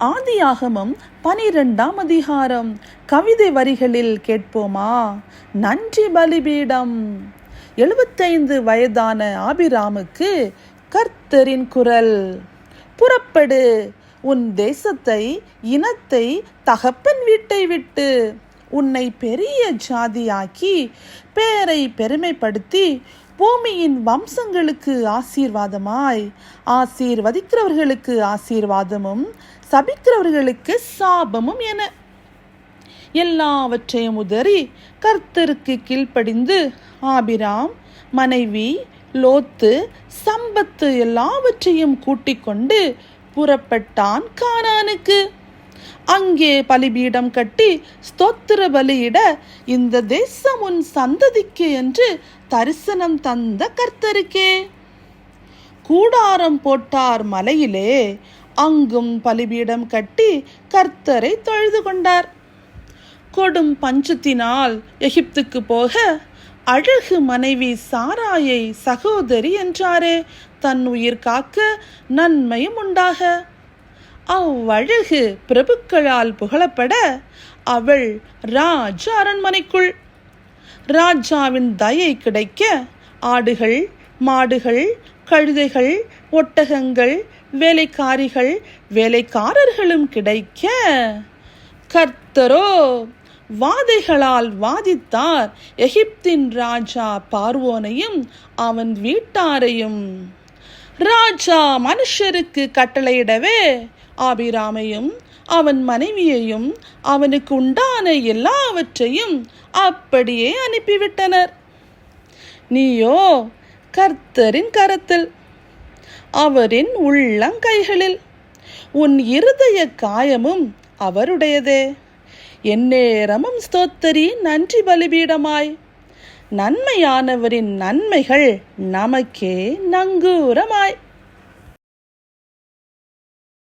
ஆதியாகமம் பனிரெண்டாம் அதிகாரம். கவிதை வரிகளில் கேட்போமா? நன்றி பலிபீடம். எழுபத்தைந்து வயதான ஆபிராமுக்கு கர்த்தரின் குரல். புறப்படு உன் தேசத்தை இனத்தை தகப்பன் வீட்டை விட்டு. உன்னை பெரிய ஜாதியாக்கி பேரை பெருமைப்படுத்தி பூமியின் வம்சங்களுக்கு ஆசீர்வாதமாய் ஆசீர்வதிக்கிறவர்களுக்கு ஆசீர்வாதமும் சபிக்கிறவர்களுக்கு சாபமும் என. எல்லாவற்றையும் உதறி கர்த்தருக்கு கீழ்ப்படிந்து ஆபிராம் மனைவி லோத்து சம்பத்து எல்லாவற்றையும் கூட்டிக் கொண்டு புறப்பட்டான் கானானுக்கு. அங்கே பலிபீடம் கட்டி ஸ்தோத்திர பலியிட இந்த தேசம் உன் சந்ததிக்கு என்று தரிசனம் தந்த கர்த்தருக்கே. கூடாரம் போட்டார் மலையிலே அங்கும் பலிபீடம் கட்டி கர்த்தரை தொழுது கொண்டார். கொடும் பஞ்சத்தினால் எகிப்துக்கு போக அழகு மனைவி சாராயை சகோதரி என்றாரே தன் உயிர் காக்க நன்மையும் உண்டாக. அவ்வழகு பிரபுக்களால் புகழப்பட அவள் ராஜ அரண்மனைக்குள். ராஜாவின் தயை கிடைக்க ஆடுகள் மாடுகள் கழுதைகள் ஒட்டகங்கள் வேலைக்காரிகள் வேலைக்காரர்களும் கிடைக்க. கர்த்தரோ வாதைகளால் வாதித்தார் எகிப்தின் ராஜா பார்வோனையும் அவன் வீட்டாரையும். ராஜா மனுஷருக்கு கட்டளையிடவே ஆபிராமையும் அவன் மனைவியையும் அவனுக்கு உண்டான எல்லாவற்றையும் அப்படியே அனுப்பிவிட்டனர். நீயோ கர்த்தரின் கரத்தில் அவரின் உள்ளங்கைகளில் உன் இருதய காயமும் அவருடையதே. எந்நேரமும் ஸ்தோத்தரி நன்றி பலிபீடமாய். நன்மையானவரின் நன்மைகள் நமக்கே நங்கூரமாய்.